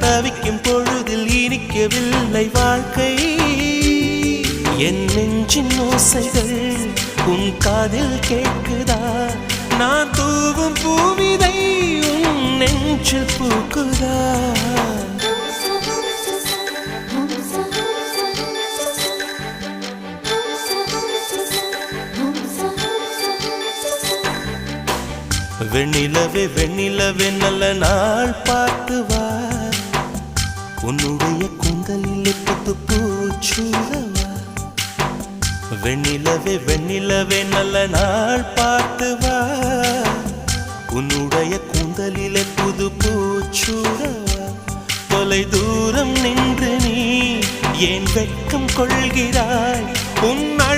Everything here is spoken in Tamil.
தவிக்கும் பொழுதில் இனிக்கவில்லை வாழ்க்கை. என் நெஞ்சின் ஓசைகள் உன் காதில் கேட்குதா? நான் தூவும் பூவிதை உன் நெஞ்சில் பூக்குதா? வெண்ணிலவே வெண்ணிலவே நல்ல நாள். உன்னுடைய கூந்தலில் புத்து பூச்சூடவா வெண்ணிலவே வெண்ணிலவே நல்ல நாள் பார்த்து வா உன்னுடைய கூந்தலிலே புது பூச்சூடவா தொலை தூரம் நின்று நீ ஏன் வெட்கம் கொள்கிறாய்? உன்னை